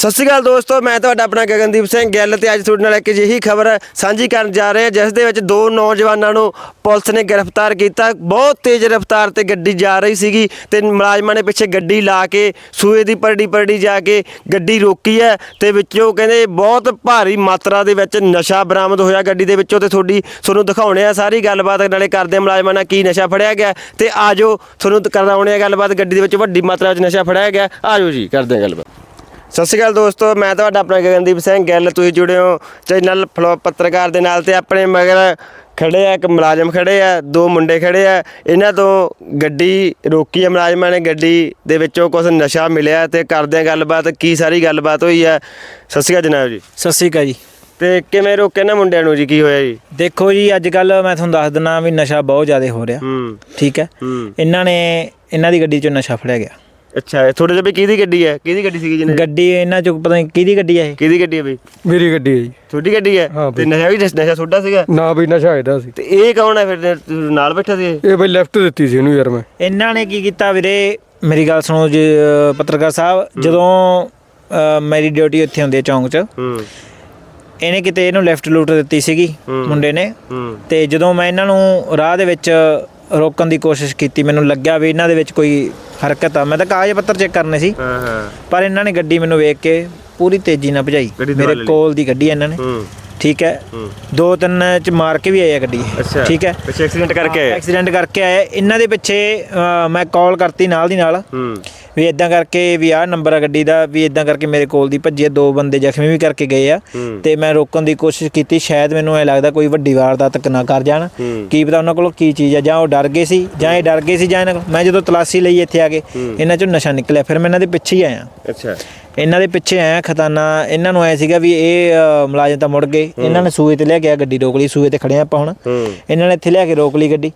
ਸਤਿ ਸ਼੍ਰੀ ਅਕਾਲ ਦੋਸਤੋ, ਮੈਂ ਤੁਹਾਡਾ ਆਪਣਾ ਗਗਨਦੀਪ ਸਿੰਘ ਗਿੱਲ ਤੇ ਅੱਜ ਤੁਹਾਡੇ ਨਾਲ ਇੱਕ ਅਜਿਹੀ ਖਬਰ ਸਾਂਝੀ ਕਰਨ ਜਾ ਰਹੇ ਹਾਂ, ਜਿਸ ਦੇ ਵਿੱਚ ਦੋ ਨੌਜਵਾਨਾਂ ਨੂੰ ਪੁਲਿਸ ਨੇ ਗ੍ਰਿਫਤਾਰ ਕੀਤਾ। ਬਹੁਤ ਤੇਜ਼ ਰਫ਼ਤਾਰ ਤੇ ਗੱਡੀ ਜਾ ਰਹੀ ਸੀਗੀ ਤੇ ਮੁਲਾਜ਼ਮਾਂ ਨੇ ਪਿੱਛੇ ਗੱਡੀ ਲਾ ਕੇ, ਸੂਏ ਦੀ ਪਰੜੀ ਪਰੜੀ ਜਾ ਕੇ ਗੱਡੀ ਰੋਕੀ ਹੈ ਤੇ ਵਿੱਚੋਂ ਕਹਿੰਦੇ ਬਹੁਤ ਭਾਰੀ ਮਾਤਰਾ ਦੇ ਵਿੱਚ ਨਸ਼ਾ ਬਰਾਮਦ ਹੋਇਆ ਗੱਡੀ ਦੇ ਵਿੱਚੋਂ ਤੇ ਤੁਹਾਡੀ ਤੁਹਾਨੂੰ ਦਿਖਾਉਣੇ ਆ ਸਾਰੀ ਗੱਲਬਾਤ। ਨਾਲੇ ਕਰਦੇ ਹਾਂ ਮੁਲਾਜ਼ਮਾਂ ਨਾਲ ਕੀ ਨਸ਼ਾ ਫੜਿਆ ਗਿਆ ਤੇ ਆਜੋ ਤੁਹਾਨੂੰ ਕਰਾਉਣੇ ਆ ਗੱਲਬਾਤ। ਗੱਡੀ ਦੇ ਵਿੱਚ ਵੱਡੀ ਮਾਤਰਾ ਵਿੱਚ ਨਸ਼ਾ ਫੜਿਆ ਗਿਆ। ਆਜੋ ਜੀ, ਕਰਦੇ ਹਾਂ ਗੱਲਬਾਤ। ਸਤਿ ਸ਼੍ਰੀ ਅਕਾਲ ਦੋਸਤੋ ਮੈਂ ਤੁਹਾਡਾ ਆਪਣਾ ਗਗਨਦੀਪ ਸਿੰਘ ਗਿੱਲ। ਤੁਸੀਂ ਜੁੜੇ ਹੋ ਚੈਨਲ ਫਲੋ ਪੱਤਰਕਾਰ ਦੇ ਨਾਲ ਤੇ ਆਪਣੇ ਮਗਰ ਖੜੇ ਆ ਇੱਕ ਮੁਲਾਜ਼ਮ ਖੜੇ ਆ ਦੋ ਮੁੰਡੇ ਖੜੇ ਆ। ਇਹਨਾਂ ਤੋਂ ਗੱਡੀ ਰੋਕੀ ਆ ਮੁਲਾਜ਼ਮਾਂ ਨੇ ਗੱਡੀ ਦੇ ਵਿੱਚੋਂ ਕੁਝ ਨਸ਼ਾ ਮਿਲਿਆ ਤੇ ਕਰਦੇ ਆ ਗੱਲਬਾਤ ਕੀ ਸਾਰੀ ਗੱਲਬਾਤ ਹੋਈ ਆ? ਸਤਿ ਸ਼੍ਰੀ ਅਕਾਲ ਜਨਾਬ ਜੀ। ਸਤਿ ਸ਼੍ਰੀ ਅਕਾਲ ਜੀ। ਤੇ ਕਿਵੇਂ ਰੋਕੇ ਨਾ ਮੁੰਡਿਆਂ ਨੂੰ ਜੀ? ਕੀ ਹੋਇਆ ਜੀ? ਦੇਖੋ ਜੀ ਅੱਜ ਕੱਲ ਮੈਂ ਤੁਹਾਨੂੰ ਦੱਸ ਦਿੰਦਾ ਵੀ ਨਸ਼ਾ ਬਹੁਤ ਜ਼ਿਆਦਾ ਹੋ ਰਿਹਾ। ਹੂੰ। ਠੀਕ ਹੂੰ। ਇਹਨਾਂ ਨੇ ਇਹਨਾਂ ਦੀ ਗੱਡੀ ਚੋਂ ਨਸ਼ਾ ਫੜਿਆ ਗਿਆ। ਅੱਛਾ ਤੁਹਾਡੇ ਤੇ ਵੀ ਕਿਹਦੀ ਗੱਡੀ ਹੈ? ਕਿਹਦੀ ਗੱਡੀ ਸੀਗੀ ਜਿਹਨੇ? ਗੱਡੀ ਇਹਨਾਂ ਚੋਂ ਪਤਾ ਨਹੀਂ ਕਿਹਦੀ ਗੱਡੀ ਹੈ ਇਹ? ਕਿਹਦੀ ਗੱਡੀ ਹੈ ਬਈ? ਮੇਰੀ ਗੱਡੀ ਹੈ ਜੀ। ਤੁਹਾਡੀ ਗੱਡੀ ਹੈ? ਹਾਂ ਤੇ ਬਈ। ਨਸ਼ਾ ਵੀ ਨਸ਼ਾ ਤੁਹਾਡਾ ਸੀਗਾ? ਨਾ ਬਈ ਨਸ਼ਾ ਇਹਦਾ ਸੀ। ਤੇ ਇਹ ਕੌਣ ਹੈ ਫਿਰ ਤੁਸੀਂ ਨਾਲ ਬੈਠਾ ਸੀ? ਇਹ? ਇਹ ਬਈ ਲੈਫਟ ਦਿੱਤੀ ਸੀ ਇਹਨੂੰ ਯਾਰ ਮੈਂ। ਇਹਨਾਂ ਨੇ ਕੀ ਕੀਤਾ ਵੀਰੇ? ਮੇਰੀ ਗੱਲ ਸੁਣੋ ਜੀ ਪੱਤਰਕਾਰ ਸਾਹਿਬ ਜਦੋਂ ਮੇਰੀ ਡਿਊਟੀ ਉੱਥੇ ਹੁੰਦੀ ਹੈ ਚੌਂਕ 'ਚ ਹੂੰ। ਇਹਨੇ ਕਿਤੇ ਇਹਨੂੰ ਲੈਫਟ ਲੂਟ ਦਿੱਤੀ ਸੀਗੀ ਹੂੰ। ਮੁੰਡੇ ਨੇ। ਹੂੰ। ਤੇ ਜਦੋਂ ਮੈਂ ਇਹਨਾਂ ਨੂੰ ਰਾਹ ਦੇ ਵਿੱਚ ਰੋਕਣ ਦੀ ਕੋਸ਼ਿਸ਼ ਕੀਤੀ ਮੈਨੂੰ ਲੱਗਿਆ ਵੀ ਇਹਨਾਂ ਦੇ ਵਿੱਚ ਕੋਈ ਹਰਕਤ ਆ ਮੈਂ ਤਾਂ ਕਾਗਜ਼ ਪੱਤਰ ਚੈੱਕ ਕਰਨੇ ਸੀ। ਹਾਂ ਹਾਂ। ਪਰ ਇਹਨਾਂ ਨੇ ਗੱਡੀ ਮੈਨੂੰ ਵੇਖ ਕੇ ਪੂਰੀ ਤੇਜ਼ੀ ਨਾਲ ਭਜਾਈ। ਗੱਡੀ ਦਬਾ ਮੇਰੇ ਲਈ। ਕੋਲ ਦੀ ਗੱਡੀ ਇਹਨਾਂ ਨੇ। ਹੂੰ। ਠੀਕ ਹੈ। ਦੋ ਤਿੰਨ ਚ ਮਾਰ ਕੇ ਵੀ ਆਏ ਆ ਗੱਡੀ। ਅੱਛਾ। ਠੀਕ ਹੈ। ਪਿੱਛੇ ਐਕਸੀਡੈਂਟ ਕਰਕੇ ਆਏ। ਐਕਸੀਡੈਂਟ ਕਰਕੇ ਆਏ। ਇਹਨਾਂ ਦੇ ਪਿੱਛੇ ਮੈਂ ਕਾਲ ਕਰਤੀ ਨਾਲ ਦੀ ਨਾਲ। ਹੂੰ। ਵੀ ਇਦਾਂ ਕਰਕੇ ਵੀ ਆਹ ਨੰਬਰ ਆ ਗੱਡੀ ਦਾ ਵੀ ਇਦਾਂ ਕਰਕੇ ਮੇਰੇ ਕੋਲ ਦੀ ਭੱਜੀ ਆ ਦੋ ਬੰਦੇ ਜ਼ਖਮੀ ਵੀ ਕਰਕੇ ਗਏ ਆ। ਤੇ ਮੈਂ ਰੋਕਣ ਦੀ ਕੋਸ਼ਿਸ਼ ਕੀਤੀ ਸ਼ਾਇਦ ਮੈਨੂੰ ਐ ਲੱਗਦਾ ਕੋਈ ਵੱਡੀ ਵਾਰਦਾਤ ਨਾ ਕਰ ਜਾਣ। ਕੀ ਪਤਾ ਉਹਨਾਂ ਕੋਲ ਕੀ ਚੀਜ਼ ਆ ਜਾਂ ਉਹ ਡਰ ਗਏ ਸੀ ਜਾਂ ਇਹ ਡਰ ਗਏ ਸੀ ਜਾਂ ਮੈਂ ਜਦੋਂ ਤਲਾਸ਼ੀ ਲਈ ਇੱਥੇ ਆ ਕੇ। ਇਹਨਾਂ ਚੋਂ ਨਸ਼ਾ ਨਿਕਲਿਆ ਫਿਰ ਮੈਂ ਇਹਨਾਂ ਦੇ ਪਿੱਛੇ ਹੀ ਆਇਆ। ਅੱਛਾ। ਇਹਨਾਂ ਦੇ ਪਿੱਛੇ ਆਇਆ ਖਤਾਨਾ ਇਹਨਾਂ ਨੂੰ ਐ ਸੀਗਾ ਵੀ ਇਹ ਮੁਲਾਜ਼ਮ ਤਾਂ ਮੁੜ ਗਏ। ਇਹਨਾਂ ਨੇ ਸੂਏ ਤੇ ਲਿਆ ਗਿਆ ਗੱਡੀ ਰੋਕ ਲਈ ਸੂਏ ਤੇ ਖੜੇ ਆਪਾਂ ਹੁਣ। ਇਹਨਾਂ ਨੇ ਇੱਥੇ ਲਿਆ ਕੇ ਰੋਕ ਲਈ ਗੱਡੀ।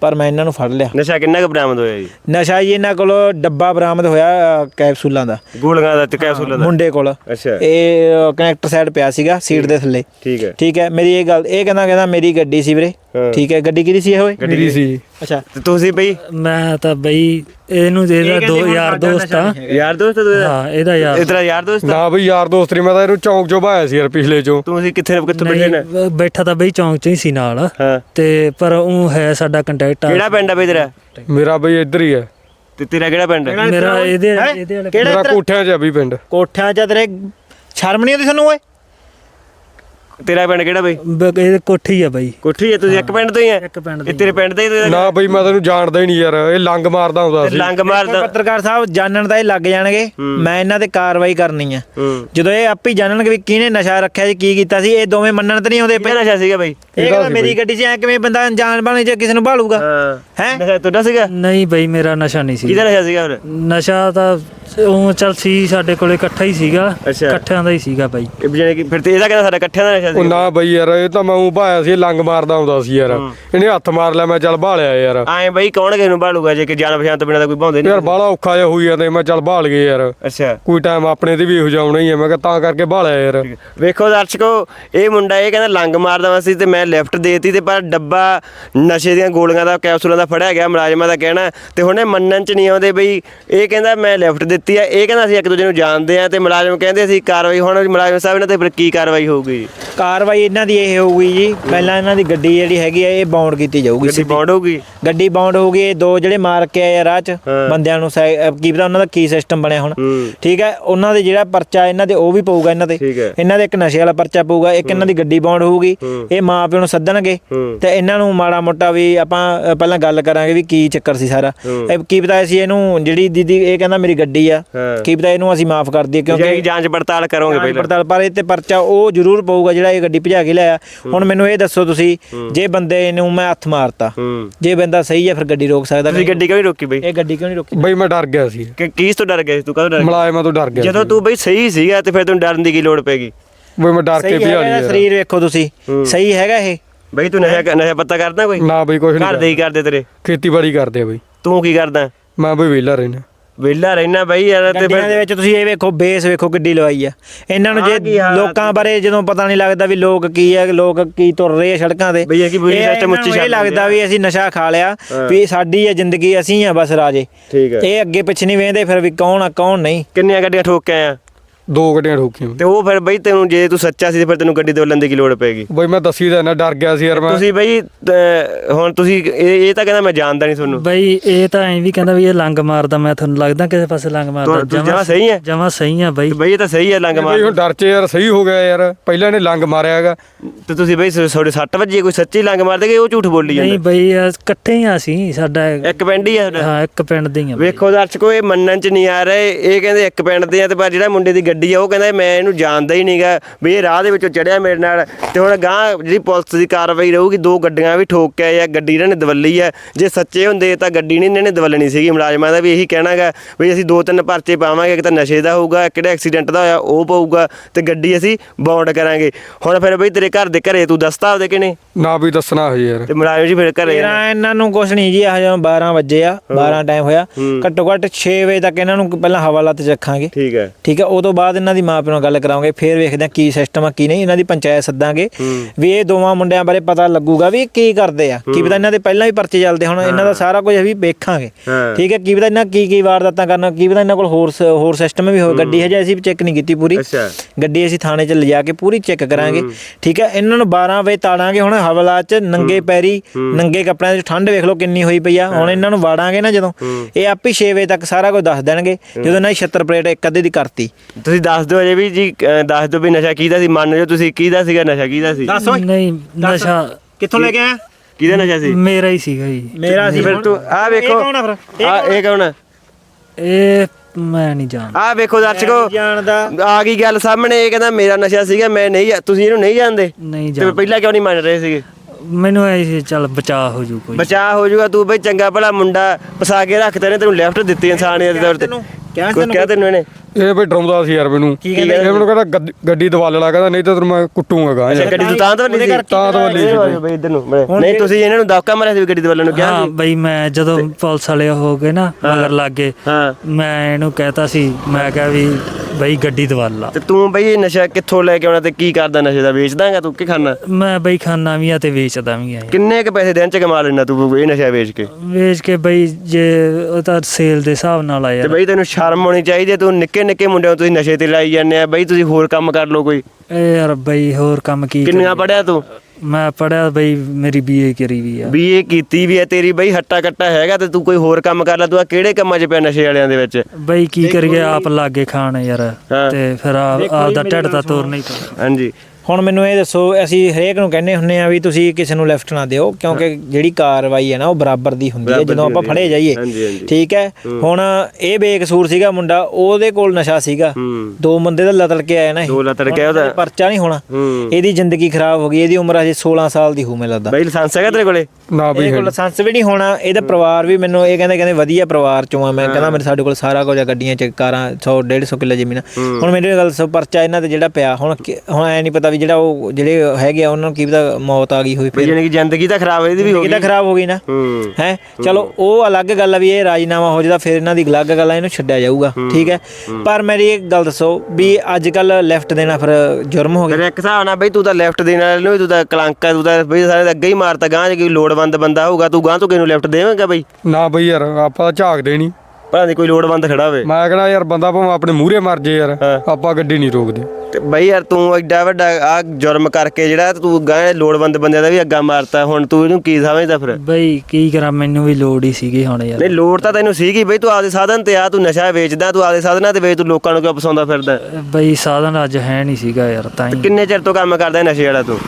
ਪਰ ਮੈਂ ਇਹਨਾਂ ਨੂੰ ਫੜ ਲਿਆ। ਨਸ਼ਾ ਕਿੰਨਾ ਕੁ ਬਰਾਮਦ ਹੋਇਆ ਜੀ? ਨਸ਼ਾ ਜੀ ਇਹਨਾਂ ਕੋਲ ਡੱਬਾ ਬਰਾਮਦ ਹੋਇਆ ਕੈਪਸੂਲਾਂ ਦਾ। ਗੋਲੀਆਂ ਦਾ ਤੇ ਕੈਪਸੂਲਾਂ ਦਾ? ਮੁੰਡੇ ਕੋਲ। ਅੱਛਾ। ਇਹ ਕਨੈਕਟਰ ਸਾਈਡ ਪਿਆ ਸੀਗਾ ਸੀਟ ਦੇ ਥੱਲੇ। ਠੀਕ ਹੈ। ਠੀਕ ਹੈ ਮੇਰੀ ਇਹ ਗੱਲ ਇਹ ਕਹਿੰਦਾ ਕਹਿੰਦਾ ਮੇਰੀ ਗੱਡੀ ਸੀ ਵੀਰੇ। ਠੀਕ ਹੈ ਗੱਡੀ ਕਿਹਦੀ ਸੀ ਇਹ ਓਏ? ਮੇਰੀ ਸੀ ਅੱਛਾ। ਤੇ ਤੁਸੀਂ ਬਈ? ਮੈਂ ਤਾਂ ਬਈ ਇਹਨੂੰ ਇਹਦਾ ਦੋ ਯਾਰ ਦੋਸਤ। ਆ ਯਾਰ ਦੋਸਤ ਤੂੰ ਹਾਂ ਇਹਦਾ ਯਾਰ। ਇਹ ਤੇਰਾ ਯਾਰ ਦੋਸਤ? ਨਾ ਬਈ ਯਾਰ ਦੋਸਤ ਨੇ ਮੈਂ ਤਾਂ ਇਹਨੂੰ ਚੌਂਕ ਚੋਂ ਭਾਇਆ ਸੀ ਯਾਰ ਪਿਛਲੇ ਚੋਂ। ਤੁਸੀਂ ਕਿੱਥੇ ਕਿੱਥੋਂ ਬੈਠੇ ਨੇ? ਨਹੀਂ, ਬੈਠਾ ਤਾਂ ਬਈ ਚੌਂਕ ਚ ਹੀ ਸੀ ਨਾਲ। ਹਾਂ। ਤੇ ਪਰ ਉਹ ਹੈ ਸਾਡਾ ਕੰਟੈਕਟ ਆ। ਕਿਹੜਾ ਪਿੰਡ ਆ ਬਈ ਤੇਰਾ? ਮੇਰਾ ਬਈ ਇੱਧਰ ਹੀ ਹੈ। ਤੇ ਤੇਰਾ ਕਿਹੜਾ ਪਿੰਡ ਮੇਰਾ ਇਹਦੇ ਇਹਦੇ ਵਾਲੇ ਕਿਹੜਾ ਮੇਰਾ? ਕੋਠਿਆਂ 'ਚ ਆ ਬਈ ਪਿੰਡ। ਕੋਠਿਆਂ 'ਚ ਤੇਰੇ? ਸ਼ਰਮ ਨਹੀਂ ਆਉਂਦੀ ਤੁਹਾਨੂੰ ਓਏ? ਤੇਰਾ ਪਿੰਡ ਕਿਹੜਾ ਬਈ? ਬ- ਇਹ ਕੋਠੀ ਆ ਬਈ। ਕੋਠੀ ਹੈ ਤੁਸੀਂ ਇੱਕ ਪਿੰਡ ਤੋਂ ਹੀ ਹੈ ਇੱਕ ਪਿੰਡ ਇਹ ਤੇਰੇ ਪਿੰਡ ਦਾ ਹੀ ਨਾ ਬਈ ਮੈਂ ਤੈਨੂੰ ਜਾਣਦਾ ਹੀ ਨਹੀਂ ਯਾਰ ਇਹ ਲੰਗ ਮਾਰਦਾ ਹੁੰਦਾ ਤੇ ਸੀ। ਲੰਗ ਮਾਰਦਾ। ਪੱਤਰਕਾਰ ਸਾਹਿਬ ਜਾਣਨ ਦਾ ਇਹ ਲੱਗ ਜਾਣਗੇ। ਮੈਂ ਇਹਨਾਂ ਤੇ ਕਾਰਵਾਈ ਕਰਨੀ ਆ। ਹੂੰ। ਜਦੋਂ ਇਹ ਆਪੇ ਹੀ ਜਾਣਨਗੇ ਵੀ ਕਿਹਨੇ ਨਸ਼ਾ ਰੱਖਿਆ ਜੀ ਕੀ ਕੀਤਾ ਸੀ ਇਹ ਦੋਵੇਂ ਮੰਨਣ ਤੇ ਨਹੀਂ ਆਉਂਦੇ ਪਏ ਕਿਹੜਾ ਨਸ਼ਾ ਸੀਗਾ ਬਈ? ਇਹ ਇਹਦਾ ਕਹਿੰਦਾ ਸੀ ਮੇਰੀ। ਗੱਡੀ 'ਚ ਐ ਕਿਵੇਂ ਬੰਦਾ ਅਣਜਾਣ ਬਣੇ ਜੇ ਕਿਸੇ ਨੂੰ ਭਾਲੂਗਾ? ਹਾਂ। ਹੈਂ? ਨਸ਼ਾ ਤੁਹਾਡਾ ਸੀਗਾ ਨਹੀਂ ਬਈ ਮੇਰਾ ਨਸ਼ਾ ਨਹੀਂ ਸੀ ਕਿਹਦਾ ਨਸ਼ਾ ਸੀਗਾ ਫਿਰ? ਨਸ਼ਾ ਤਾਂ ਉਹ ਚੱਲ ਸੀ ਸਾਡੇ ਕੋਲੇ ਇਕੱਠਾ ਹੀ ਸੀਗਾ। ਇਕੱਠਿਆਂ ਦਾ ਹੀ ਸੀਗਾ ਬਈ। ਇਹ ਜਾਨੀ ਕਿ ਫਿਰ ਤੇ ਇਹਦਾ ਕਹਿੰਦਾ ਸਾਡਾ ਇਕੱਠਿਆਂ ਦਾ ਨਸ਼ਾ ਉਹ ਸੀਗਾ? ਨਾ ਬਈ ਯਾਰ ਇਹ ਤਾਂ ਮੈਂ ਉਹ ਭਾਇਆ ਸੀ ਲੰਗ ਮਾਰਦਾ ਹੁੰਦਾ ਸੀ ਯਾਰ। ਇਹਨੇ ਹੱਥ ਮਾਰ ਲਿਆ ਮੈਂ ਚੱਲ ਭਾਲਿਆ ਯਾਰ। ਐਂ ਬਈ ਕੌਣ ਕਿਸੇ ਨੂੰ ਭਾਲੂਗਾ ਜੇ ਕਿ ਜਾਣ ਪਛਾਣ ਤੋਂ ਬਿਨਾਂ ਤਾਂ ਕੋਈ ਭਾਉਂਦੇ ਯਾਰ ਨਹੀਂ ਬਾਹਲਾ ਔਖਾ ਜਿਹਾ ਹੋਈ ਜਾਂਦਾ ਸੀ, ਮੈਂ ਚੱਲ ਭਾਲ ਗਏ ਯਾਰ। ਅੱਛਾ। ਕੋਈ ਟਾਈਮ ਆਪਣੇ ਤੇ ਵੀ ਇਹੋ ਜਿਹਾ ਆਉਣਾ ਹੀ ਹੈ ਮੈਂ ਕਿਹਾ ਤਾਂ ਕਰਕੇ ਭਾਲਿਆ ਯਾਰ। ਵੇਖੋ ਦਰਸ਼ਕੋ ਇਹ ਮੁੰਡਾ ਇਹ ਕਹਿੰਦਾ ਲੰਗ ਮਾਰਦਾ ਵਾ ਸੀ ਤੇ ਮੈਂ ਲੈਫਟ ਦੇਤੀ ਤੇ ਪਰ ਡੱਬਾ ਨਸ਼ੇ ਦੀਆਂ ਗੋਲੀਆਂ ਦਾ ਕੈਪਸੂਲਾਂ ਦਾ ਫੜਿਆ ਗਿਆ ਮੁਲਾਜ਼ਮਾਂ ਦਾ ਕਹਿਣਾ ਤੇ ਹੁਣ ਇਹ ਮੰਨਣ ਚ ਨਹੀਂ ਆਉਂਦੇ ਬਈ ਇਹ ਕਹਿੰਦਾ ਮੈਂ ਲੈਫਟ ਦਿੱਤੀ ਆ ਇਹ ਕਹਿੰਦਾ ਅਸੀਂ ਇੱਕ ਦੂਜੇ ਨੂੰ ਜਾਣਦੇ ਆ ਤੇ ਮੁਲਾਜ਼ਮ ਕਹਿੰਦੇ ਅਸੀਂ ਕਾਰਵਾਈ ਹੁਣ ਮੁਲਾਜ਼ਮ ਸਾਹਿਬ ਇਹਨਾਂ ਤੇ ਫਿਰ ਕੀ ਕਾਰਵਾਈ ਹੋਊਗੀ ਕਾਰਵਾਈ ਇਹਨਾਂ ਦੀ ਇਹ ਹੋਊਗੀ ਜੀ ਪਹਿਲਾਂ ਇਹਨਾਂ ਦੀ ਗੱਡੀ ਜਿਹੜੀ ਹੈਗੀ ਆ ਇਹ ਬਾਉਂਡ ਕੀਤੀ ਜਾਊਗੀ ਗੱਡੀ। ਬੌਂਡ ਹੋਊਗੀ ਗੱਡੀ ਬਾਉਂਡ ਹੋਊਗੀ ਇਹ ਦੋ ਜਿਹੜੇ ਮਾਰ ਕੇ ਆਏ ਆ ਰਾਹ 'ਚ। ਬੰਦਿਆਂ ਨੂੰ ਕੀ ਪਤਾ ਉਹਨਾਂ ਦਾ ਕੀ ਸਿਸਟਮ ਬਣਿਆ ਹੁਣ ਠੀਕ ਹੈ ਉਹਨਾਂ ਦੇ ਜਿਹੜਾ ਪਰਚਾ ਇਹਨਾਂ ਦੇ ਉਹ ਵੀ ਪਊਗਾ ਇਹਨਾਂ ਤੇ। ਇਹਨਾਂ ਦੇ ਇੱਕ ਨਸ਼ੇ ਵਾਲਾ ਪਰਚਾ ਪਊਗਾ ਇੱਕ ਇਹਨਾਂ ਦੀ ਗੱਡੀ ਬਾਉਂਡ ਹੋਊਗੀ। ਇਹ ਮਾਂ ਨੂੰ ਸੱਦਣਗੇ ਤੇ ਇਹਨਾਂ ਨੂੰ ਮਾੜਾ ਮੋਟਾ ਵੀ ਆਪਾਂ ਪਹਿਲਾਂ ਗੱਲ ਕਰਾਂਗੇ ਵੀ ਕੀ ਚੱਕਰ ਸੀ ਸਾਰਾ। ਇਹ ਕੀ ਪਤਾ ਸੀ ਇਹਨੂੰ ਜਿਹੜੀ ਦੀਦੀ ਇਹ ਕਹਿੰਦਾ ਮੇਰੀ ਗੱਡੀ ਆ। ਕੀ ਪਤਾ ਇਹਨੂੰ ਅਸੀਂ ਮਾਫ ਕਰ ਦਈਏ ਕਿਉਂਕਿ ਕਿਉਂਕਿ ਜਾਂਚ ਪੜਤਾਲ ਕਰੋਗੇ ਪਹਿਲਾਂ। ਪੜਤਾਲ ਪਰ ਇਹ ਤੇ ਪਰਚਾ ਉਹ ਜ਼ਰੂਰ ਪਊਗਾ ਜਿਹੜਾ ਇਹ ਗੱਡੀ ਭਜਾ ਕੇ ਲਿਆਇਆ। ਹੁਣ ਮੈਨੂੰ ਇਹ ਦੱਸੋ ਤੁਸੀਂ ਜੇ ਬੰਦੇ ਨੂੰ ਮੈਂ ਹੱਥ ਮਾਰਤਾ ਹੂੰ। ਜੇ ਬੰਦਾ ਸਹੀ ਹੈ ਫਿਰ ਗੱਡੀ ਰੋਕ ਸਕਦਾ ਤੁਸੀਂ ਗੱਡੀ ਕਿਉਂ ਨੀ ਰੋਕੀ ਬਈ? ਇਹ ਗੱਡੀ ਕਿਉਂ ਨਹੀਂ ਰੋਕੀ? ਬਈ ਮੈਂ ਡਰ ਗਿਆ ਸੀ। ਕਿ ਕਿਸ ਤੋਂ ਡਰ ਗਿਆ ਸੀ? ਤੂੰ ਕਦੋਂ ਡਰ ਗਿਆ ਮਲਾਇਮਾਂ ਤੋਂ ਡਰ ਗਿਆ ਜਦੋਂ ਤੂੰ ਬਈ ਸਹੀ ਸੀਗਾ ਤੇ ਫਿਰ ਤੈਨੂੰ ਡਰਨ ਦੀ ਕੀ ਲੋੜ ਪੈਗੀ ਬਈ ਮੈਂ ਡਰ ਕੇ ਸਹੀ ਭਜਾ ਹੈਗਾ ਇਹਦਾ ਸਰੀਰ ਵੇਖੋ ਤੁਸੀਂ। ਸਹੀ ਹੈਗਾ ਇਹ? ਬਈ ਤੂੰ ਨਸ਼ਾ ਨਸ਼ਾ ਪੱਤਾ ਕਰਦਾ ਕੋਈ? ਨਾ ਬਈ ਕੁਛ ਘਰ ਦੇ ਨਹੀਂ ਹੀ ਕਰਦੇ। ਤੇਰੇ। ਖੇਤੀਬਾੜੀ ਕਰਦੇ ਆ ਬਈ। ਤੂੰ ਕੀ ਕਰਦਾ? ਮੈਂ ਬਈ ਵਿਹਲਾ ਰਹਿਣਾ ਵਿਹਲਾ ਰਹਿਣਾ ਬਈ ਯਾਰ ਤੇ ਗੱਡੀਆਂ ਦੇ ਫਿਰ ਵਿੱਚ ਤੁਸੀਂ ਇਹ ਵੇਖੋ ਬੇਸ ਵੇਖੋ ਕਿੱਡੀ ਲਵਾਈ ਆ। ਇਹਨਾਂ ਨੂੰ ਕੀ ਜੇ ਹਾਲਤ ਲੋਕਾਂ ਬਾਰੇ ਜਦੋਂ ਪਤਾ ਨਹੀਂ ਲੱਗਦਾ ਵੀ ਲੋਕ ਕੀ ਆ ਲੋਕ ਕੀ ਤੁਰ ਰਹੇ ਆ ਸੜਕਾਂ ਤੇ ਬਈ ਇਹ ਕੀ ਬੁਰੀ system ਉੱਚੀ ਨੂੰ ਇਹ ਛੱਡ ਲੱਗਦਾ ਦਿੰਦੇ ਵੀ ਅਸੀਂ ਨਸ਼ਾ ਖਾ ਲਿਆ। ਵੀ ਸਾਡੀ ਇਹ ਜ਼ਿੰਦਗੀ ਅਸੀਂ ਆ ਬਸ ਰਾਜੇ। ਠੀਕ ਹੈ ਇਹ ਅੱਗੇ ਪਿੱਛੇ ਨਹੀਂ ਵੇਂਦੇ ਫਿਰ ਵੀ ਕੌਣ ਆ ਕੌਣ ਨਹੀਂ। ਕਿੰਨੀਆਂ ਗੱਡੀਆਂ ਠੋਕ ਕੇ ਆਇਆ ਦੋ ਗੱਡੀਆਂ ਠੋਕੀਆਂ। ਤੇ ਉਹ ਫਿਰ ਬਈ ਤੈਨੂੰ ਜੇ ਤੂੰ ਸੱਚਾ ਸੀ ਤੇ ਫਿਰ ਤੈਨੂੰ ਗੱਡੀ ਦਵਲਣ ਦੀ ਕੀ ਲੋੜ ਪੈਗੀ ਬਈ ਮੈਂ ਦੱਸੀ ਤਾਂ ਨਾ ਡਰ ਗਿਆ ਸੀ ਯਾਰ ਮੈਂ। ਤੁਸੀਂ ਬਈ ਅਹ, ਹੁਣ ਤੁਸੀਂ ਇਹ ਇਹ ਤਾਂ ਕਹਿੰਦਾ ਮੈਂ ਜਾਣਦਾ ਨਹੀਂ ਤੁਹਾਨੂੰ। ਬਈ ਇਹ ਤਾਂ ਐਂ ਵੀ ਕਹਿੰਦਾ ਵੀ ਇਹ ਲੰਗ ਮਾਰਦਾ ਮੈਂ ਤੁਹਾਨੂੰ ਲੱਗਦਾ ਕਿਸੇ ਪਾਸੇ ਲੰਗ ਮਾਰਦਾ। ਤੁਸੀਂ ਜਮਾਂ ਸਹੀ ਹੈ? ਜਮਾ ਸਹੀ ਆ ਬਈ। ਬਈ ਇਹ ਤਾਂ ਸਹੀ ਹੈ ਲੰਗ ਬਈ ਮਾਰ ਹੁਣ ਡਰ ਚ ਯਾਰ ਸਹੀ ਹੋ ਗਿਆ ਯਾਰ। ਪਹਿਲਾਂ ਨੇ ਲੰਗ ਮਾਰਿਆ ਹੈਗਾ। ਤੇ ਤੁਸੀਂ ਬਈ ਤੁਹਾਡੇ 6 ਵਜੇ ਕੋਈ ਸੱਚੀ ਲੰਗ ਮਾਰਦੇ ਕਿ ਉਹ ਝੂਠ ਬੋਲੀ ਨਹੀਂ ਜਾਂਦਾ ਬਈ ਇਹ ਇਕੱਠੇ ਹੀ ਆ ਅਸੀਂ ਸਾਡਾ ਇੱਕ ਪਿੰਡ ਹੀ ਆ ਤੁਹਾਡਾ? ਹਾਂ ਇੱਕ ਪਿੰਡ ਦੇ ਹੀ ਆ ਬਈ। ਵੇਖੋ ਦਰਸ਼ਕੋ ਇਹ ਮੰਨਣ ਚ ਨਹੀਂ ਆ ਰਹੇ। ਇਹ ਕਹਿੰਦੇ ਇੱਕ ਪਿੰਡ ਦੇ ਆ ਤੇ ਪਰ ਜਿਹੜਾ ਮੁੰਡੇ ਦੀ ਗੱਡੀ ਆ ਉਹ ਕਹਿੰਦਾ ਮੈਂ ਇਹਨੂੰ ਜਾਣਦਾ ਹੀ ਨਹੀਂਗਾ ਵੀ ਇਹ ਰਾਹ ਦੇ ਵਿੱਚੋਂ ਚੜਿਆ ਮੇਰੇ ਨਾਲ। ਤੇ ਹੁਣ ਗਾਂ ਜਿਹੜੀ ਪੁਲਿਸ ਦੀ ਕਾਰਵਾਈ ਰਹੂਗੀ ਦੋ ਗੱਡੀਆਂ ਵੀ ਠੋਕ ਕੇ ਆ ਗੱਡੀ ਇਹਨਾਂ ਨੇ ਦਵੱਲੀ ਆ। ਜੇ ਸੱਚੇ ਹੁੰਦੇ ਤਾਂ ਗੱਡੀ ਨਹੀਂ ਇਹਨਾਂ ਨੇ ਦਵਲਣੀ ਸੀਗੀ ਮੁਲਾਜ਼ਮਾਂ ਦਾ ਵੀ ਇਹੀ ਕਹਿਣਾਗਾ ਵੀ ਅਸੀਂ ਦੋ ਤਿੰਨ ਪਰਚੇ ਪਾਵਾਂਗੇ ਇੱਕ ਤਾਂ ਨਸ਼ੇ ਦਾ ਹੋਊਗਾ ਇੱਕ ਕਿਹੜਾ ਐਕਸੀਡੈਂਟ ਦਾ ਹੋਇਆ ਉਹ ਪਊਗਾ ਤੇ ਗੱਡੀ ਅਸੀਂ ਬੌਂਡ ਕਰਾਂਗੇ। ਹੁਣ ਫਿਰ ਬਈ ਤੇਰੇ ਘਰ ਦੇ ਘਰੇ ਤੂੰ ਦੱਸਤਾ ਆਪਦੇ ਕਿ ਨਹੀਂ? ਨਾ ਵੀ ਦੱਸਣਾ ਹਜੇ ਯਾਰ। ਤੇ ਮੁਲਾਜ਼ਮ ਜੀ ਫਿਰ ਘਰੇ ਤੇਰਾ ਇਹਨਾਂ ਨੂੰ ਕੁਛ ਨਹੀਂ ਜੀ ਹਜੇ 12 ਵਜੇ ਆ 12 ਟਾਈਮ ਹੋਇਆ। ਹੂੰ। ਘੱਟੋ ਘੱਟ 6 ਵਜੇ ਤੱਕ ਇਹਨਾਂ ਨੂੰ ਪਹਿਲਾਂ ਹਵਾਲਾ ਤੇ ਚੱਕਾਂਗੇ ਠੀਕ ਹੈ। ਠੀਕ ਹੈ ਉਹ ਤੋਂ ਬਾਅਦ ਇਹਨਾਂ ਦੀ ਮਾਂ ਪਿਓ ਨਾਲ ਗੱਲ ਕਰਾਉਂਗੇ ਫਿਰ ਵੇਖਦੇ ਆ ਕੀ ਸਿਸਟਮ ਆ ਕੀ ਨਹੀਂ ਇਹਨਾਂ ਦੀ ਪੰਚਾਇਤ ਸੱਦਾਂਗੇ। ਹੂੰ। ਵੀ ਇਹ ਦੋਵਾਂ ਮੁੰਡਿਆਂ ਬਾਰੇ ਪਤਾ ਲੱਗੂਗਾ ਵੀ ਕੀ ਕਰਦੇ ਆ। ਕੀ ਪਤਾ ਇਹਨਾਂ ਦੇ ਪਹਿਲਾਂ ਵੀ ਪਰਚੇ ਚੱਲਦੇ ਹੁਣ ਇਹਨਾਂ ਦਾ ਸਾਰਾ ਕੁਝ ਅਸੀਂ ਵੇਖਾਂਗੇ। ਹਾਂ। ਠੀਕ ਹੈ ਕੀ ਪਤਾ ਇਹਨਾਂ ਕੀ ਕੀ ਵਾਰਦਾਤਾਂ ਕਰਨਾ ਕੀ ਪਤਾ ਇਹਨਾਂ ਕੋਲ ਹੋਰ ਹੋਰ ਸਿਸਟਮ ਵੀ ਹੋਵੇ। ਗੱਡੀ ਹਜੇ ਅਸੀਂ ਚੈੱਕ ਨਹੀਂ ਕੀਤੀ ਪੂਰੀ। ਅੱਛਾ। ਗੱਡੀ ਅਸੀਂ ਥਾਣੇ 'ਚ ਲਿਜਾ ਕੇ ਪੂਰੀ ਚੈੱਕ ਕਰਾਂਗੇ। ਠੀਕ ਹੈ ਇਹਨਾਂ ਨੂੰ 12 ਵਜੇ ਤਾੜਾਂਗੇ ਹੁਣ ਹਵਲਾ 'ਚ ਨੰਗੇ ਪੈਰੀ ਨੰਗੇ ਕੱਪੜਿਆਂ 'ਚ ਠੰਡ ਵੇਖ ਲਓ ਕਿੰਨੀ ਹੋਈ ਪਈ ਆ। ਹੁਣ ਇਹਨਾਂ ਨੂੰ ਵਾੜਾਂਗੇ ਨਾ ਜਦੋਂ। ਇਹ ਆਪੇ 6 ਵਜੇ ਤੱਕ ਸਾਰਾ ਕੁਝ ਦੱਸ ਦੇਣਗੇ। ਜਦੋਂ ਇਹਨਾਂ ਦੀ 76 ਪਲੇਟ ਇੱਕ ਅੱਧੇ ਦੀ ਕਰਤੀ। ਤੁਸੀਂ ਦੱਸ ਦਿਓ ਅਜੇ ਵੀ ਜੀ ਅਹ ਦੱਸ ਦਿਓ ਵੀ ਨਸ਼ਾ ਕਿਹਦਾ ਸੀ ਮੰਨ ਲਿਓ ਤੁਸੀਂ ਕਿਹਦਾ ਸੀਗਾ ਨਸ਼ਾ ਕਿਹਦਾ ਸੀ? ਨਹੀਂ ਨਸ਼ਾ। ਕਿੱਥੋਂ ਲੈ ਕੇ ਆਇਆ? ਕਿਹਦਾ ਨਸ਼ਾ ਸੀ? ਮੇਰਾ ਹੀ ਸੀਗਾ ਜੀ। ਮੇਰਾ ਸੀ ਫਿਰ। ਤੂੰ ਆ ਇਹ ਵੇਖੋ। ਕੌਣ ਆ ਫਿਰ? ਆ? ਇਹ ਕੌਣ ਆ? ਇਹ ਮੈਂ ਨਹੀਂ ਜਾਣਦਾ। ਆ ਵੇਖੋ ਦਰਸ਼ਕੋ ਜਾਣਦਾ। ਆ ਗਈ ਗੱਲ ਸਾਹਮਣੇ ਇਹ ਕਹਿੰਦਾ ਮੇਰਾ ਨਸ਼ਾ ਸੀਗਾ ਮੈਂ ਨਹੀਂ ਤੁਸੀਂ ਇਹਨੂੰ ਨਹੀਂ ਜਾਣਦੇ? ਨਹੀਂ ਤੇ ਜਾਣਦਾ। ਪਹਿਲਾਂ ਕਿਉਂ ਨਹੀਂ ਮੰਨ ਰਹੇ ਸੀਗੇ? ਮੈਨੂੰ ਐ ਸੀ ਚੱਲ ਬਚਾ ਹੋ ਜੂ ਕੋਈ। ਬਚਾ ਹੋ ਜਾਊਗਾ ਤੂੰ ਬਈ ਚੰਗਾ ਭਲਾ ਮੁੰਡਾ ਫਸਾ ਕੇ ਰੱਖਦੇ ਨੇ ਤੈਨੂੰ ਲੈਫਟ ਦਿੱਤੀ ਇਨਸਾਨੀਅਤ ਦੇ ਤੌਰ ਤੇ। ਤੈਨੂੰ? ਕਿਹਾ ਕੋਈ ਤੈਨੂੰ ਕਹਿ ਤੈਨੂੰ ਇਹਨੇ? ਇਹ ਬਈ ਡਰਾਉਂਦਾ ਸੀ ਯਾਰ ਮੈਨੂੰ। ਕੀ ਕਹਿੰਦਾ ਇਹ ਮੈਨੂੰ ਕਹਿੰਦਾ ਗੱਡੀ- ਗੱਡੀ ਦਵਾ ਲੈਣਾ ਕਹਿੰਦਾ ਨਹੀਂ ਤਾਂ ਤੈਨੂੰ ਮੈਂ ਕੁੱਟੂਗਾ ਗਾਂ। ਅੱਛਾ ਗੱਡੀ ਤੂੰ ਤਾਂ ਉਹਦੇ ਸੀ? ਕਰਕੇ ਤਾਂ ਦਵਲੀ ਸੀ। ਬਈ। ਇਧਰ ਨੂੰ ਬੜੇ। ਨਹੀਂ ਤੁਸੀਂ ਇਹਨਾਂ ਨੂੰ ਦੌਕਾ ਮਾਰਿਆ ਸੀ ਵੀ ਗੱਡੀ ਦਵਲਣ ਨੂੰ ਕਿਹਾ ਹਾਂ ਬਈ ਮੈਂ ਜਦੋਂ ਪੁਲਿਸ ਵਾਲੇ ਹੋ ਗਏ ਨਾ ਮਗਰ ਲੱਗ ਗਏ ਹਾਂ। ਮੈਂ ਇਹਨੂੰ ਕਹਿਤਾ ਸੀ ਮੈਂ ਕਿਹਾ ਵੀ ਬਈ ਗੱਡੀ ਦਵਾਲ ਤੇ ਤੂੰ ਬਈ ਇਹ ਨਸ਼ਾ ਕਿੱਥੋਂ ਲੈ ਕੇ ਆਉਣਾ ਤੇ ਕੀ ਕਰਦਾ ਨਸ਼ੇ ਦਾ? ਵੇਚਦਾਂਗਾ ਤੂੰ ਕਿ ਖਾਣਾ ਮੈਂ ਬਈ ਖਾਨਾ ਵੀ ਆ ਤੇ ਵੇਚਦਾ ਵੀ ਆ ਕਿੰਨੇ ਕ ਪੈਸੇ ਦਿਨ ਚ ਕਮਾ ਲੈਣਾ ਤੂੰ ਇਹ ਨਸ਼ਾ ਵੇਚ ਕੇ? ਵੇਚ ਕੇ ਬਈ ਜੇ ਉਹ ਤਾਂ ਸੇਲ ਦੇ ਹਿਸਾਬ ਨਾਲ ਆ ਤੇ ਯਾਰ। ਬਈ ਤੈਨੂੰ ਸ਼ਰਮ ਆਉਣੀ ਚਾਹੀਦੀ ਹੈ ਤੂੰ ਨਿੱਕੇ ਨਿੱਕੇ ਮੁੰਡਿਆਂ ਨੂੰ ਤੁਸੀਂ ਨਸ਼ੇ ਤੇ ਲਾਈ ਜਾਂਦੇ ਆ। ਬਈ ਤੁਸੀਂ ਹੋਰ ਕੰਮ ਕਰ ਲਓ ਕੋਈ। ਇਹ ਯਾਰ ਬਈ ਹੋਰ ਕੰਮ ਕੀ ਕਿੰਨੀਆਂ ਪੜਿਆ ਤੂੰ? ਮੈਂ ਪੜਿਆ ਬਈ ਮੇਰੀ ਬੀਏ ਕਰੀ ਵੀ ਆ। ਬੀਏ ਕੀਤੀ ਵੀ ਹੈ ਤੇਰੀ ਬਈ ਹੱਟਾ ਕੱਟਾ ਹੈਗਾ ਤੇ ਤੂੰ ਕੋਈ ਹੋਰ ਕੰਮ ਕਰ ਲੈ ਤੂੰ ਆ ਕਿਹੜੇ ਕੰਮਾਂ 'ਚ ਪਿਆ ਨਸ਼ੇ ਵਾਲਿਆਂ ਦੇ ਵਿੱਚ? ਬਈ ਕੀ ਕਰੀਏ ਆਪ ਲਾਗੇ ਖਾਣ ਯਾਰ। ਤੇ ਫਿਰ ਆ ਦਾ ਢਿੱਡ ਤਾਂ ਤੋਰਨਾ ਹੀ ਪੈਂਦਾ ਹਾਂਜੀ। ਹੁਣ ਮੈਨੂੰ ਇਹ ਦੱਸੋ ਅਸੀਂ ਹਰੇਕ ਨੂੰ ਕਹਿੰਦੇ ਹੁੰਨੇ ਆ ਵੀ ਤੁਸੀਂ ਕਿਸੇ ਨੂੰ ਲਿਫਟ ਨਾ ਦਿਓ ਕਿਉਂਕਿ ਜਿਹੜੀ ਕਾਰਵਾਈ ਹੈ ਨਾ ਉਹ ਬਰਾਬਰ ਦੀ ਹੁੰਦੀ ਹੈ ਜਦੋਂ ਆਪਾਂ ਫੜੇ। ਜਾਈਏ। ਠੀਕ ਹੈ? ਹੁਣ ਇਹ ਬੇਕਸੂਰ ਸੀਗਾ ਮੁੰਡਾ ਉਹਦੇ ਕੋਲ ਨਸ਼ਾ ਸੀਗਾ। ਦੋ ਬੰਦੇ ਦਾ ਲਤੜ ਕੇ ਆਇਆ ਨਾ ਇਹ। ਦੋ ਲਤੜ ਕੇ ਉਹਦਾ। ਪਰਚਾ ਨਹੀਂ ਹੋਣਾ। ਹੂੰ। ਇਹਦੀ ਜ਼ਿੰਦਗੀ ਖਰਾਬ ਹੋ ਗਈ ਇਹਦੀ ਉਮਰ ਹਜੇ 16 ਸਾਲ ਦੀ ਹੋਊ ਮੈਨੂੰ ਲੱਗਦਾ। ਬਈ ਲਾਇਸੈਂਸ ਹੈਗਾ ਤੇਰੇ ਕੋਲੇ? ਨਾ ਬਈ ਕੋਲ ਲਾਇਸੈਂਸ ਵੀ ਨਹੀਂ ਹੋਣਾ ਇਹਦਾ ਪਰਿਵਾਰ ਵੀ ਮੈਨੂੰ ਇਹ ਕਹਿੰਦੇ ਕਹਿੰਦੇ ਵਧੀਆ ਪਰਿਵਾਰ ਚੋਂ ਆ ਮੈਂ ਕਹਿੰਦਾ ਮੇਰੇ ਸਾਡੇ ਕੋਲ ਸਾਰਾ ਕੁਝ ਆ ਗੱਡੀਆਂ ਚ ਕਾਰਾਂ 100 150 ਕਿੱਲੇ ਜ਼ਮੀਨ। ਹੁਣ ਮੇਰੇ ਗੱਲ ਸੋ ਪਰਚਾ ਇਹਨਾਂ ਤੇ ਜਿਹੜਾ ਪਿਆ ਹੁਣ ਹੁਣ ਐ ਨਹੀਂ ਪਤਾ ਵੀ ਜਿਹੜਾ ਉਹ ਜਿਹੜੇ ਹੈਗੇ ਆ ਉਹਨਾਂ ਨੂੰ ਕੀ ਪਤਾ ਮੌਤ ਆ ਗਈ ਹੋਈ ਫਿਰ ਯਾਨੀ ਕਿ ਜ਼ਿੰਦਗੀ ਤਾਂ ਖਰਾਬ ਇਹਦੀ ਵੀ ਹੋ ਕਿਦਾਂ ਗਈ। ਖਰਾਬ ਹੋ ਗਈ ਨਾ। ਹੂੰ। ਹੈ? ਚਲੋ ਉਹ ਅਲੱਗ ਗੱਲ ਆ ਵੀ ਇਹ ਰਾਜੀਨਾਮਾ ਹੋ ਜਾਂਦਾ ਫਿਰ ਇਹਨਾਂ ਦੀ ਅਲੱਗ ਗੱਲ ਆ ਇਹਨੂੰ ਛੱਡਿਆ ਜਾਊਗਾ। ਠੀਕ ਹੈ? ਪਰ ਮੇਰੀ ਇੱਕ ਗੱਲ ਦੱਸੋ ਵੀ ਅੱਜ ਕੱਲ ਲੈਫਟ ਦੇਣਾ ਫਿਰ ਜੁਰਮ ਹੋ ਗਿਆ ਮੇਰੇ ਇੱਕ ਹਿਸਾਬ ਨਾਲ ਬਈ ਤੂੰ ਤਾਂ ਲੈਫਟ ਦੇਣ ਵਾਲੇ ਨੂੰ ਵੀ ਤੂੰ ਤਾਂ ਕਲੰਕ ਹੈ ਤੂੰ ਤਾਂ ਬਈ ਸਾਰੇ ਅੱਗੇ ਹੀ ਮਾਰਤਾ ਗਾਂ ਜੇ ਕੋਈ ਲੋੜਵੰਦ ਬੰਦਾ ਹੋਊਗਾ ਤੂੰ ਗਾਂ ਤੋਂ ਕਿਹਨੂੰ ਲੈਫਟ ਦੇਵੇਂਗਾ ਬਈ? ਨਾ ਬਈ ਯਾਰ ਆਪਾਂ ਤਾਂ ਝਾਕਦੇ ਨਹੀਂ ਭਲਾ ਦੀ ਕੋਈ ਲੋੜਵੰਦ ਖੜਾ ਹੋਵੇ। ਮੈਂ ਕਹਿੰਦਾ ਯਾਰ ਬੰਦਾ ਭਾਵੇਂ ਆਪਣੇ ਮੂਹਰੇ ਮਰ ਜੇ ਯਾਰ। ਆਪਾਂ ਗੱਡੀ ਨਹੀਂ ਰੋਕਦੇ। ਤੇ ਬਈ ਯਾਰ ਤੂੰ ਐਡਾ ਵੱਡਾ ਆ ਜੁਰਮ ਕਰਕੇ ਜਿਹੜਾ ਤੂੰ ਗਾਂ ਲੋੜਵੰਦ ਬੰਦਿਆਂ ਦਾ ਵੀ ਅੱਗਾ ਮਾਰਤਾ ਹੁਣ ਤੂੰ ਇਹਨੂੰ ਕੀ ਸਮਝਦਾ ਫਿਰ? ਬਈ ਕੀ ਕਰਾਂ ਮੈਨੂੰ ਵੀ ਲੋੜ ਹੀ ਸੀਗੀ ਹੁਣ ਯਾਰ। ਨਹੀਂ ਲੋੜ ਤਾਂ ਤੈਨੂੰ ਸੀਗੀ ਬਈ ਤੂੰ ਆਪਦੇ ਸਾਧਨ ਤੇ ਆ ਤੂੰ ਨਸ਼ਾ ਵੇਚਦਾ ਤੂੰ ਆਪਦੇ ਸਾਧਨਾਂ ਤੇ ਵੇਚ ਤੂੰ ਲੋਕਾਂ ਨੂੰ ਕਿਉਂ ਪਸਾਉਂਦਾ ਫਿਰਦਾ? ਬਈ ਸਾਧਨ ਅੱਜ ਹੈ ਨਹੀਂ ਸੀਗਾ ਯਾਰ ਤਾਂ ਹੀ। ਕਿੰਨੇ ਚਿਰ ਤੋਂ ਕੰਮ ਕਰਦਾ ਨਸ਼ੇ ਵਾਲਾ ਤੂੰ?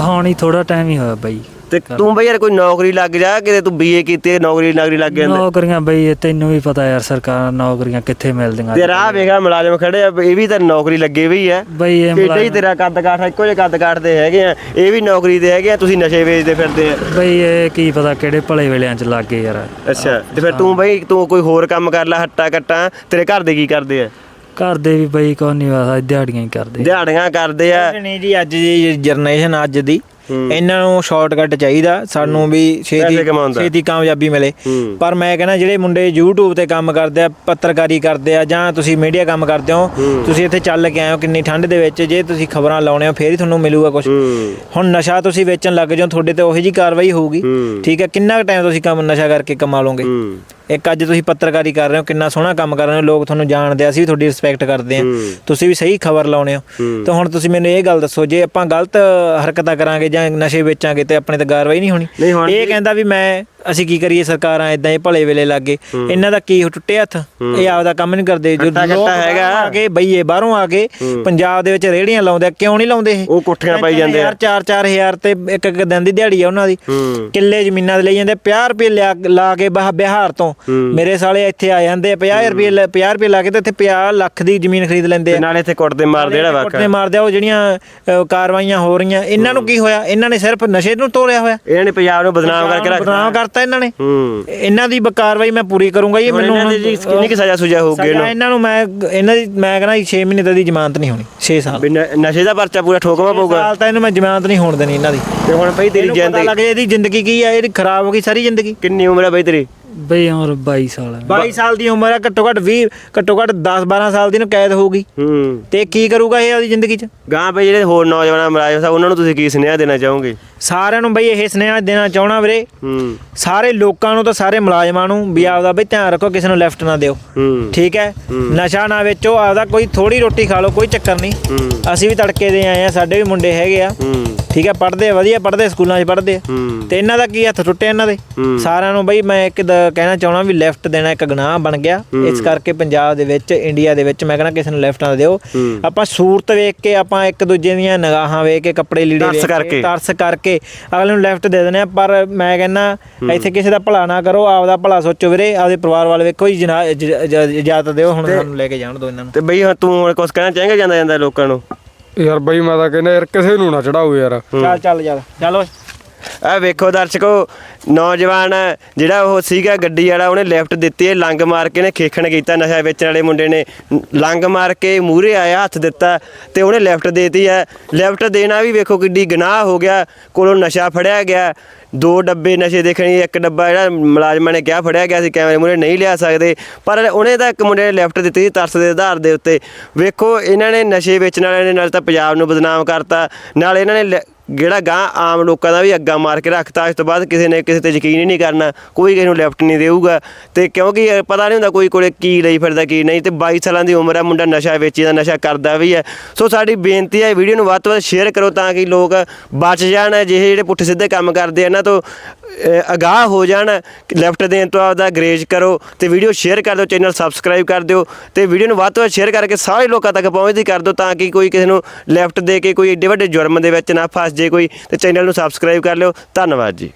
ਹੁਣ ਹੀ ਥੋੜਾ ਟਾਈਮ ਹੀ ਹੋਇਆ ਬਈ। ਤੇ ਤੂੰ ਬਈ ਯਾਰ ਕੋਈ ਨੌਕਰੀ ਲੱਗ ਜਾ ਕਿਤੇ ਤੂੰ ਬੀਏ ਕੀਤੀ ਹੈ, ਨੌਕਰੀ ਨੌਕਰੀ ਲੱਗ ਜਾਂਦਾ। ਨੌਕਰੀਆਂ ਬਈ ਇਹ ਤੈਨੂੰ ਵੀ ਪਤਾ ਯਾਰ ਸਰਕਾਰ ਨੌਕਰੀਆਂ ਕਿੱਥੇ ਮਿਲਦੀਆਂ ਤੇ ਰਾਹ ਵੇਖਾ ਮੁਲਾਜ਼ਮ ਖੜੇ ਆ ਇਹ ਵੀ ਤਾਂ ਨੌਕਰੀ ਲੱਗੇ ਵੀ ਆ। ਬਈ ਇਹ ਕਿੱਡਾ ਹੀ ਮੁਲਾਜ਼ਮ- ਤੇਰਾ ਕੱਦ ਕਾਠ ਇੱਕੋ ਜਿਹੇ ਕੱਦ ਕਾਠ ਦੇ ਹੈਗੇ ਆ। ਇਹ ਵੀ ਨੌਕਰੀ ਦੇ ਹੈਗੇ ਆ ਤੁਸੀਂ ਨਸ਼ੇ ਵੇਚਦੇ ਫਿਰਦੇ ਆ। ਬਈ ਇਹ ਕੀ ਪਤਾ ਕਿਹੜੇ ਭਲੇ ਵੇਲਿਆਂ ਚ ਲੱਗ ਗਏ ਯਾਰ। ਅੱਛਾ ਤੇ ਫਿਰ ਤੂੰ ਬਈ ਤੂੰ ਕੋਈ ਹੋਰ ਕੰਮ ਕਰ ਲੈ ਹੱਟਾ ਕੱਟਾ ਤੇਰੇ ਘਰ ਦੇ ਕੀ ਕਰਦੇ ਆ? ਘਰ ਦੇ ਵੀ ਬਈ ਕੋਈ ਨਹੀਂ ਵਾਸਾ ਦਿਹਾੜੀਆਂ ਹੀ ਕਰਦੇ ਦਿਹਾੜੀਆਂ ਕਰਦੇ ਆ। ਨਹੀਂ ਜੀ ਅੱਜ ਦੀ ਜਨਰੇਸ਼ਨ ਅੱਜ ਦੀ। ਇਹਨਾਂ ਨੂੰ ਸ਼ਾਰਟਕਟ ਚਾਹੀਦਾ ਸਾਨੂੰ ਵੀ ਛੇਤੀ। ਛੇਤੀ ਕਾਮਯਾਬੀ ਮਿਲੇ। ਪਰ ਮੈਂ ਕਹਿੰਦਾ ਜਿਹੜੇ ਮੁੰਡੇ YouTube ਤੇ ਕੰਮ ਕਰਦੇ ਆ ਪੱਤਰਕਾਰੀ ਕਰਦੇ ਆ ਜਾਂ ਤੁਸੀਂ ਮੀਡੀਆ ਕੰਮ ਕਰਦੇ ਹੋ ਤੁਸੀਂ ਇੱਥੇ ਚੱਲ ਕੇ ਆਏ ਹੋ ਕਿੰਨੀ ਠੰਡ ਦੇ ਵਿੱਚ ਜੇ ਤੁਸੀਂ ਖਬਰਾਂ ਲਾਉਣੇ ਹੋ ਫੇਰ ਹੀ ਤੁਹਾਨੂੰ ਮਿਲੂਗਾ ਕੁਝ ਹੁਣ ਨਸ਼ਾ ਤੁਸੀਂ ਵੇਚਣ ਲੱਗ ਜਾਓ ਤੁਹਾਡੇ ਤੇ ਉਹੀ ਜੀ ਕਾਰਵਾਈ ਹੋਊਗੀ। ਠੀਕ ਹੈ ਕਿੰਨਾ ਟਾਈਮ ਤੁਸੀਂ ਕੰਮ ਨਸ਼ਾ ਕਰਕੇ ਕਮਾ ਲਓਗੇ? ਇੱਕ ਅੱਜ ਤੁਸੀਂ ਪੱਤਰਕਾਰੀ ਕਰ ਰਹੇ ਹੋ ਕਿੰਨਾ ਸੋਹਣਾ ਕੰਮ ਕਰ ਰਹੇ ਹੋ ਲੋਕ ਤੁਹਾਨੂੰ ਜਾਣਦੇ ਆ ਅਸੀਂ ਵੀ ਤੁਹਾਡੀ ਰਿਸਪੈਕਟ ਕਰਦੇ ਆ ਤੁਸੀਂ ਵੀ ਸਹੀ ਖਬਰ ਲਾਉਣੇ ਹੋ। ਤੇ ਹੁਣ ਤੁਸੀਂ ਮੈਨੂੰ ਇਹ ਗੱਲ ਦੱਸੋ ਜੇ ਆਪਾਂ ਗਲਤ ਹਰਕਤਾਂ ਕਰਾਂਗੇ ਜਾਂ ਨਸ਼ੇ ਵੇਚਾਂਗੇ ਤੇ ਆਪਣੇ ਤੇ ਕਾਰਵਾਈ ਨਹੀਂ ਹੋਣੀ ਨਹੀਂ ਹੋਣੀ। ਇਹ ਕਹਿੰਦਾ ਵੀ ਮੈਂ ਅਸੀਂ ਕੀ ਕਰੀਏ ਸਰਕਾਰਾਂ ਇਦਾਂ ਇਹ ਭਲੇ ਵੇਲੇ ਲੱਗੇ ਇਹਨਾਂ ਦਾ ਕੀ ਟੁੱਟੇ ਹੱਥ? ਇਹ ਆਪਦਾ ਕੰਮ ਨਹੀਂ ਕਰਦੇ। ਜੋ ਲੋਕ ਆ ਕੇ ਬਈਏ ਬਾਹਰੋਂ ਆ ਕੇ ਪੰਜਾਬ ਦੇ ਵਿੱਚ ਰੇੜੀਆਂ ਲਾਉਂਦੇ ਆ ਕਿਉਂ ਨਹੀਂ ਲਾਉਂਦੇ ਇਹ? ਉਹ ਕੋਠੀਆਂ ਪਾਈ ਜਾਂਦੇ ਆ। ਯਾਰ 4-4000 ਤੇ ਇੱਕ ਇੱਕ ਦਿਨ ਦੀ ਦਿਹਾੜੀ ਆ ਉਹਨਾਂ ਦੀ। ਕਿੱਲੇ ਜ਼ਮੀਨਾਂ ਦੇ ਲਈ ਜਾਂਦੇ 50 ਰੁਪਏ ਲਾ ਕੇ ਬਾਹ ਬਿਹਾਰ ਤੋਂ। ਮੇਰੇ ਸਾਲੇ ਇੱਥੇ ਆ ਜਾਂਦੇ ਆ 50 ਰੁਪਏ 50 ਰੁਪਏ ਲਾ ਕੇ ਤੇ ਇੱਥੇ 50 ਲੱਖ ਦੀ ਜ਼ਮੀਨ ਖਰੀਦ ਲੈਂਦੇ ਆ। ਨਾਲੇ ਇੱਥੇ ਕੁੱਟਦੇ ਮਾਰਦੇ ਜਿਹੜਾ ਕੁੱਟਦੇ ਵਾਕਾ ਮਾਰਦੇ ਆ ਉਹ ਜਿਹੜੀਆਂ ਕਾਰਵਾਈਆਂ ਹੋ ਰਹੀਆਂ। ਇਹਨਾਂ ਨੂੰ ਕੀ ਹੋਇਆ? ਇਹਨਾਂ ਨੇ ਸਿਰਫ ਨਸ਼ੇ ਨੂੰ ਤੋੜਿਆ ਹੋਇਆ। ਇਹਨਾਂ ਨੇ ਪੰਜਾਬ ਨੂੰ ਬਦਨਾਮ ਕਰਕੇ ਰੱਖਤਾ। ਬਦਨਾਮ ਕਰਤਾ ਇਹਨਾਂ ਨੇ। ਹੂੰ। ਇਹਨਾਂ ਦੀ ਕਾਰਵਾਈ ਮੈਂ ਪੂਰੀ ਕਰੂੰਗਾ ਇਹ ਹੁਣ ਮੈਨੂੰ ਇਹਨਾਂ ਦੀ ਜੀ ਕਿੰਨੀ ਕੁ ਸਜ਼ਾ ਸੁਜਾ ਹੋਊਗੀ ਸਜ਼ਾ ਇਹਨੂੰ? ਇਹਨਾਂ ਨੂੰ ਮੈਂ ਇਹਨਾਂ ਦੀ ਮੈਂ ਕਹਿੰਦਾ 6 ਮਹੀਨੇ ਤੱਕ ਦੀ ਜ਼ਮਾਨਤ ਨਹੀਂ ਹੋਣੀ 6 ਸਾਲ। ਨਸ਼ੇ ਦਾ ਪਰਚਾ ਪੂਰਾ ਠੋਕਵਾ ਪਊਗਾ। ਸਾਲ ਤਾਂ ਇਹਨੂੰ ਮੈਂ ਜ਼ਮਾਨਤ ਨਹੀਂ ਹੋਣ ਦੇਣੀ ਇਹਨਾਂ ਦੀ। ਤੇ ਹੁਣ ਬਈ ਤੇਰੀ ਜ਼ਿੰਦਗੀ ਲੱਗ ਜਾਏ ਇਹਦੀ ਜ਼ਿੰਦਗੀ ਕੀ ਆ ਇਹਦੀ ਖਰਾਬ ਹੋ ਗਈ ਸਾਰੀ ਜ਼ਿੰਦਗੀ। ਕਿੰਨੀ ਉਮਰ ਹੈ ਬਈ ਤੇਰੀ? ਬਈ ਉਮਰ 22 ਸਾਲ ਹੈ। 22 ਸਾਲ ਦੀ ਉਮਰ ਹੈ ਘੱਟੋ ਘੱਟ 20 ਘੱਟੋ ਘੱਟ 10 12 ਸਾਲ ਦੀ ਨੂੰ ਕੈਦ ਹੋਊਗੀ ਹੂੰ। ਤੇ ਕੀ ਕਰੂਗਾ ਇਹ ਆਪਦੀ ਜ਼ਿੰਦਗੀ 'ਚ? ਗਾਂ ਬਈ ਜਿਹੜੇ ਹੋਰ ਨੌਜਵਾਨ ਮੁਲਾਜ਼ਮ ਸਾਹਿਬ ਉਹਨਾਂ ਨੂੰ ਤੁਸੀਂ ਕੀ ਸੁਨੇਹਾ ਦੇਣਾ ਚਾਹੋਗੇ? ਸਾਰਿਆਂ ਨੂੰ ਬਈ ਇਹ ਸੁਨੇਹਾ ਦੇਣਾ ਚਾਹਣਾ ਵੀਰੇ। ਹੂੰ। ਸਾਰੇ ਲੋਕਾਂ ਨੂੰ ਤਾਂ ਸਾਰੇ ਮੁਲਾਜ਼ਮਾਂ ਨੂੰ ਵੀ ਆਪਦਾ ਬਈ ਧਿਆਨ ਰੱਖੋ ਕਿਸੇ ਨੂੰ ਲੈਫਟ ਨਾ ਦਿਓ। ਹੂੰ। ਠੀਕ ਹੈ? ਨਸ਼ਾ ਨਾ ਵੇਚੋ ਆਪਦਾ ਕੋਈ ਥੋੜੀ ਰੋਟੀ ਖਾ ਲਓ ਕੋਈ ਚੱਕਰ ਨਹੀਂ। ਅਸੀਂ ਵੀ ਤੜਕੇ ਦੇ ਆਏ ਆ ਸਾਡੇ ਵੀ ਮੁੰਡੇ ਹੈਗੇ ਆ। ਹੂੰ। ਠੀਕ ਹੈ ਪੜ੍ਹਦੇ ਆ ਵਧੀਆ ਪੜ੍ਹਦੇ ਆ, ਸਕੂਲਾਂ 'ਚ ਪੜ੍ਹਦੇ ਆ। ਹੂੰ। ਤੇ ਇਹਨਾਂ ਦਾ ਕੀ ਹੱਥ ਟੁੱਟੇ ਇਹਨਾਂ ਦੇ। ਸਾਰਿਆਂ ਨੂੰ ਬਈ ਮੈਂ ਇੱਕ ਦ- ਕਹਿਣਾ ਚਾਹਣਾ ਵੀ ਲੈਫਟ ਦੇਣਾ ਇੱਕ ਗੁਨਾਹ ਬਣ ਗਿਆ। ਇਸ ਕਰਕੇ ਪੰਜਾਬ ਦੇ ਵਿੱਚ ਇੰਡੀਆ ਦੇ ਵਿੱਚ ਮੈਂ ਕਹਿੰਦਾ ਕਿਸੇ ਨੂੰ ਲੈਫਟ ਨਾ ਦਿਓ। ਆਪਾਂ ਸੂਰਤ ਵੇਖ ਕੇ ਆਪਾਂ ਇੱਕ ਦੂਜੇ ਦੀਆਂ ਨਿਗਾਹਾਂ ਵੇਖ ਕੇ ਕੱਪੜੇ ਲੀੜੇ ਤਰਸ ਵੇਖ ਕੇ ਕਰਕੇ। ਤਰਸ ਕਰਕੇ ਅਗਲੇ ਨੂੰ ਲੈਫਟ ਦੇ ਦਿੰਦੇ ਆ ਪਰ ਮੈਂ ਕਹਿੰਦਾ ਇੱਥੇ ਕਿਸੇ ਦਾ ਭਲਾ ਨਾ ਕਰੋ ਆਪਦਾ ਭਲਾ ਸੋਚੋ ਵੀਰੇ। ਆਪਦੇ ਪਰਿਵਾਰ ਵਾਲੇ ਵੇਖੋ ਜੀ ਜਨਾ- ਇਜਾਜ਼ਤ ਦਿਓ। ਹੁਣ ਸਾਨੂੰ ਲੈ ਕੇ ਜਾਣ ਦਿਓ ਇਹਨਾਂ ਨੂੰ। ਤੇ ਬਈ ਹੁਣ ਤੂੰ ਹੁਣ ਕੁਝ ਕਹਿਣਾ ਚਾहेंगे ਜਾਂਦਾ ਜਾਂਦਾ ਲੋਕਾਂ ਨੂੰ? ਯਾਰ ਬਈ ਮੈਂ ਤਾਂ ਕਹਿੰਦਾ ਯਾਰ ਕਿਸੇ ਨੂੰ ਨਾ ਚੜਾਓ ਯਾਰ। ਚੱਲ ਚੱਲ ਚੱਲ ਚੱਲ ਓਏ। ਆ ਵੇਖੋ ਦਰਸ਼ਕੋ, ਨੌਜਵਾਨ ਜਿਹੜਾ ਉਹ ਸੀਗਾ ਗੱਡੀ ਵਾਲਾ, ਉਹਨੇ ਲੈਫਟ ਦਿੱਤੀ ਹੈ ਲੰਗ ਮਾਰ ਕੇ ਨੇ ਖੇਖਣ ਕੀਤਾ, ਨਸ਼ਾ ਵੇਚਣ ਵਾਲੇ ਮੁੰਡੇ ਨੇ। ਲੰਗ ਮਾਰ ਕੇ ਮੂਹਰੇ ਆਇਆ, ਹੱਥ ਦਿੱਤਾ ਤੇ ਉਹਨੇ ਲੈਫਟ ਦੇਤੀ ਹੈ। ਲੈਫਟ ਦੇਣਾ ਵੀ ਵੇਖੋ ਕਿੱਡੀ ਗੁਨਾਹ ਹੋ ਗਿਆ, ਕੋਲੋਂ ਨਸ਼ਾ ਫੜਿਆ ਗਿਆ। ਦੋ ਡੱਬੇ ਨਸ਼ੇ ਦੇਖਣੀ ਇੱਕ ਡੱਬਾ ਜਿਹੜਾ ਮੁਲਾਜ਼ਮਾਂ ਨੇ ਕਿਹਾ ਫੜਿਆ ਗਿਆ ਸੀ, ਕੈਮਰੇ ਮੂਹਰੇ ਨਹੀਂ ਲਿਆ ਸਕਦੇ। ਪਰ ਉਹਨੇ ਤਾਂ ਇੱਕ ਮੁੰਡੇ ਨੇ ਲੈਫਟ ਦਿੱਤੀ ਸੀ ਤਰਸ ਦੇ ਆਧਾਰ ਦੇ ਉੱਤੇ। ਵੇਖੋ, ਇਹਨਾਂ ਨੇ ਨਸ਼ੇ ਵੇਚਣ ਵਾਲਿਆਂ ਨੇ, ਨਾਲ ਤਾਂ ਪੰਜਾਬ ਨੂੰ ਬਦਨਾਮ ਕਰਤਾ, ਨਾਲ ਇਹਨਾਂ ਨੇ ਲੈ- ਜਿਹੜਾ ਗਾਂ ਆਮ ਲੋਕਾਂ ਦਾ ਵੀ ਅੱਗਾ ਮਾਰ ਕੇ ਰੱਖਤਾ, ਇਸ ਤੋਂ ਬਾਅਦ ਕਿਸੇ ਨੇ ਕਿਸੇ ਤੇ ਯਕੀਨ ਹੀ ਨਹੀਂ ਕਰਨਾ, ਕੋਈ ਕਿਸੇ ਨੂੰ ਲੈਫਟ ਨਹੀਂ ਦੇਊਗਾ। ਤੇ ਕਿਉਂਕਿ ਪਤਾ ਨਹੀਂ ਹੁੰਦਾ ਕੋਈ ਕੋਲੇ ਕੀ ਲਈ ਫਿਰਦਾ, ਕੀ ਨਹੀਂ, ਤੇ 22 ਸਾਲਾਂ ਦੀ ਉਮਰ ਹੈ ਮੁੰਡਾ ਨਸ਼ਾ ਵੇਚੀ ਦਾ, ਨਸ਼ਾ ਕਰਦਾ ਵੀ ਹੈ ਸੋ ਸਾਡੀ ਬੇਨਤੀ ਹੈ ਵੀਡੀਓ ਨੂੰ ਵੱਧ ਤੋਂ ਵੱਧ ਸ਼ੇਅਰ ਕਰੋ ਤਾਂ ਕਿ ਲੋਕ ਬਚ ਜਾਣ ਜਿਹੇ ਜਿਹੜੇ ਪੁੱਠੇ ਸਿੱਧੇ ਕੰਮ ਕਰਦੇ ਇਹਨਾਂ ਤੋਂ ਅਗਾਹ ਹੋ ਜਾਣ, ਲੈਫਟ ਦੇਣ ਤੋਂ ਆਪਦਾ ਗਰੇਜ ਕਰੋ, ਤੇ ਵੀਡੀਓ ਸ਼ੇਅਰ ਕਰ ਦਿਓ, ਚੈਨਲ ਸਬਸਕ੍ਰਾਈਬ ਕਰ ਦਿਓ, ਤੇ ਵੀਡੀਓ ਨੂੰ ਵੱਧ ਤੋਂ ਵੱਧ ਸ਼ੇਅਰ ਕਰਕੇ ਸਾਰੇ ਲੋਕਾਂ ਤੱਕ ਪਹੁੰਚਦੀ ਕਰ ਦਿਓ ਤਾਂ ਕਿ ਕੋਈ ਕਿਸੇ ਨੂੰ ਲੈਫਟ ਦੇ ਕੇ ਕੋਈ ਏਡੇ ਵੱਡੇ ਜੁਰਮ ਦੇ ਵਿੱਚ ਨਾ ਫਸ ਜੇ ਕੋਈ ਤੇ ਚੈਨਲ ਨੂੰ ਸਬਸਕ੍ਰਾਈਬ ਕਰ ਲਿਓ। ਧੰਨਵਾਦ ਜੀ।